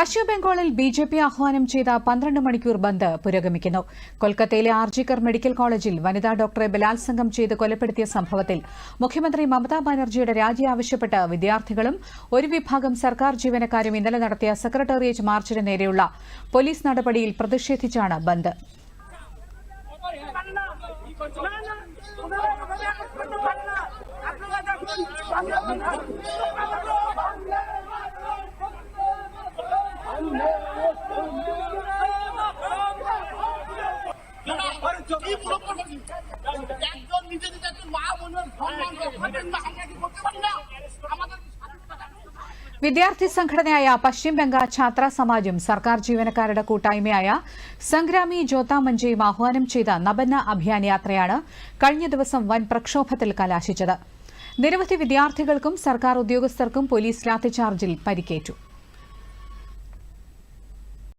പശ്ചിമബംഗാളിൽ B J P ആഹ്വാനം ചെയ്ത പന്ത്രണ്ട് മണിക്കൂർ ബന്ദ് പുരോഗമിക്കുന്നു കൊൽക്കത്തയിലെ ആർജിക്കർ മെഡിക്കൽ കോളേജിൽ വനിതാ ഡോക്ടറെ ബലാത്സംഗം ചെയ്ത് കൊലപ്പെടുത്തിയ സംഭവത്തിൽ മുഖ്യമന്ത്രി മമതാ ബാനർജിയുടെ രാജി ആവശ്യപ്പെട്ട് വിദ്യാർത്ഥികളും ഒരു വിഭാഗം സർക്കാർ ജീവനക്കാരും ഇന്നലെ നടത്തിയ സെക്രട്ടേറിയറ്റ് മാർച്ചിന് നേരെയുള്ള പോലീസ് നടപടിയിൽ പ്രതിഷേധിച്ചാണ് ബന്ദ് কি প্রকল্প একজন নিজে নিজে একজন মা বোনের সম্মান রক্ষাবেন না আমরা কি করতে পারি না আমাদের വിദ്യാർത്ഥി സംഘടനയായ പശ്ചിം ബംഗാൾ ഛാത്ര സമാജും സർക്കാർ ജീവനക്കാരുടെ കൂട്ടായ്മയായ സംഗ്രാമി ജ്യോത മഞ്ചയും ആഹ്വാനം ചെയ്ത നബന്ന അഭിയാൻ യാത്രയാണ് കഴിഞ്ഞ ദിവസം വൻ പ്രക്ഷോഭത്തിൽ കലാശിച്ചത് നിരവധി വിദ്യാർത്ഥികൾക്കും സർക്കാർ ഉദ്യോഗസ്ഥർക്കും പോലീസ് ലാത്തിചാർജിൽ പരിക്കേറ്റു